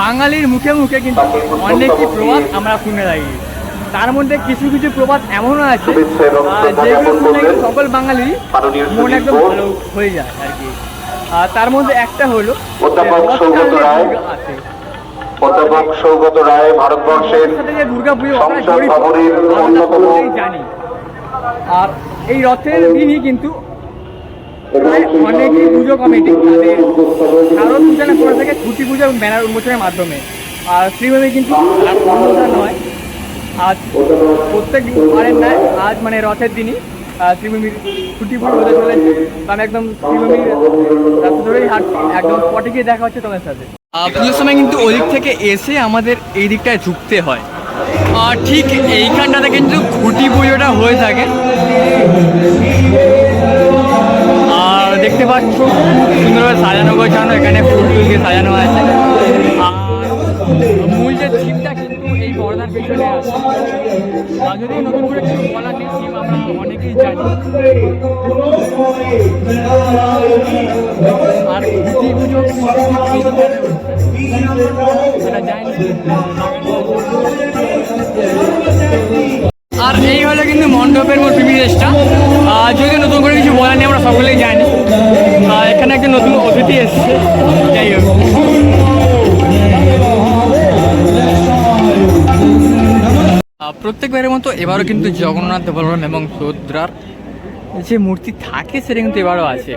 বাঙালির মুখে মুখে কিন্তু অনেকই প্রবাদ আমরা শুনে থাকি। তার মধ্যে কিছু কিছু প্রবাদ এমনও আছে যেগুলো শুনে সকল বাঙালি মন একদম ভালো হয়ে যায় আর কি। আর তার মধ্যে একটা হলো অধ্যাপক সৌগত রায়। ভারতবর্ষের সংসদ ভবনের অন্যতম আর এই রথের দিনই কিন্তু প্রায় অনেকই পুজো কমিটি তাদের শারদ পূজা করে থাকে খুঁটি পুজো এবং ব্যানার উন্মোচনের মাধ্যমে। আর শ্রীভূমি কিন্তু আর অন্যটা নয়। আজ প্রত্যেক বারের নয় আজ মানে রথের দিনই শ্রীভূমির ছুটি পুজো হতে চলেছে। আমি একদম শ্রীভূমির রাস্তা ধরেই হাঁটছি। একদম পটে গিয়ে দেখা হচ্ছে তোমার সাথে। পুজোর সময় কিন্তু ওদিক থেকে এসে আমাদের এই দিকটায় ঢুকতে হয়। আর ঠিক এইখানটাতে কিন্তু খুঁটি পুজোটা হয়ে থাকে। আর দেখতে পাচ্ছ সুন্দরভাবে সাজানো গোছানো এখানে ফুল টুল দিয়ে সাজানো আছে আর মূল যে থিমটা কিন্তু এই পর্দার পেছনে আছে আর যদি নতুন করে কিছু বলার নেই থিম আমরা অনেকেই জানি আর পুজো সেটা যায়নি আর এই হলো কিন্তু মণ্ডপের মোট প্রিভিলেজটা যদি নতুন করে কিছু বলার নেই আমরা সকলেই জানি। আর এখানে একটা নতুন অতিথি এসছে। যাই হোক। প্রত্যেকবারের মতো এবারও কিন্তু জগন্নাথ বলরাম এবং সুদ্রার যে মূর্তি থাকে সেটা কিন্তু এবারও আছে।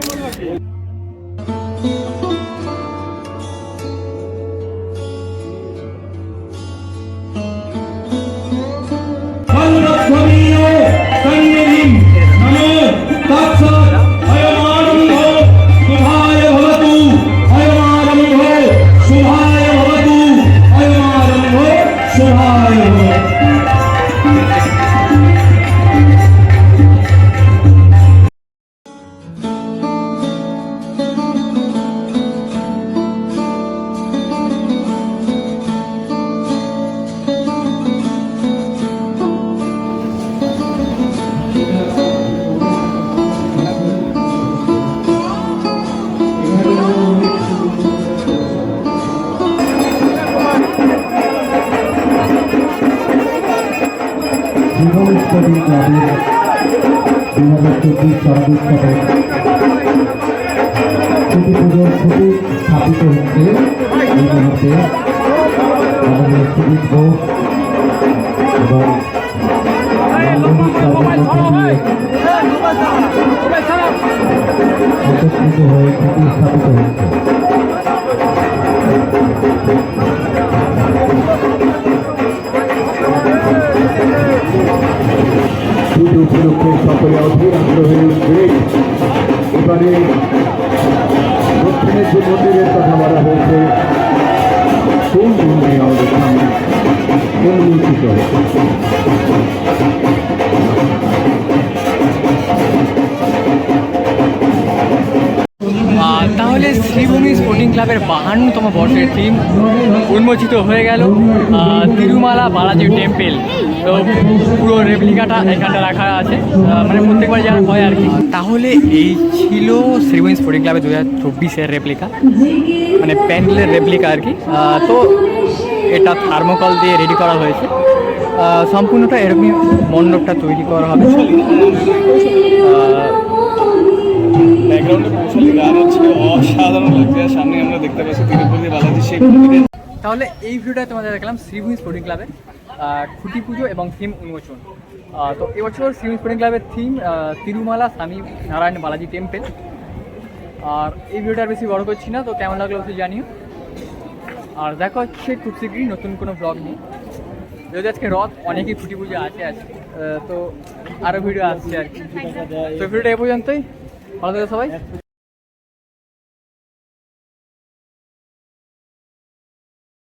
স্টাডি ক্লাবের দুই হাজার চব্বিশ শারদোৎসবে ছুটি পুজোর ছুটি স্থাপিত হচ্ছে আমাদের সুজিত ঘোষ এবং দিয়ে একত্রিত হয়ে ছুটি স্থাপিত হচ্ছে উপলক্ষে সকলে অধীর আগ্রহে উঠবে এবারে দক্ষিণের যে মন্দিরের কথা বলা হয়েছে শ্রীভূমি স্পোর্টিং ক্লাবের বাহান্নতম বর্ষের থিম উন্মোচিত হয়ে গেল তিরুমালা বালাজি টেম্পেল। তো পুরো রেপ্লিকাটা এখানটা রাখা আছে মানে প্রত্যেকবার যারা হয় আর কি। তাহলে এই ছিল শ্রীভূমি স্পোর্টিং ক্লাবের দু হাজার চব্বিশের রেপ্লিকা মানে প্যান্ডেলের রেপ্লিকা আর কি। তো এটা থার্মোকল দিয়ে রেডি করা হয়েছে। সম্পূর্ণটা এরকমই মণ্ডপটা তৈরি করা হবে। অসাধারণ লাগছে আর সামনে আমরা দেখতে পাচ্ছি তিরুপতি বালাজি সেই তাহলে এই ভিডিওটায় তোমাদের দেখলাম শ্রীভূমি স্পোর্টিং ক্লাবের খুঁটি পুজো এবং থিম উন্মোচন। তো এবছর শ্রীভূমি স্পোর্টিং ক্লাবের থিম তিরুমালা স্বামী নারায়ণ বালাজি টেম্পেল আর এই ভিডিওটা বেশি বড় করছি না তো কেমন লাগল অবশ্যই জানিও। আর দেখা হচ্ছে খুব শীঘ্রই নতুন কোনো ব্লগ নিয়ে। যদি আজকে রথ অনেকই খুঁটি পুজো আছে আজকে। তো আরও ভিডিও আসছে আর কি। তো ভিডিওটা এ পর্যন্তই। ভালো থাকো সবাই।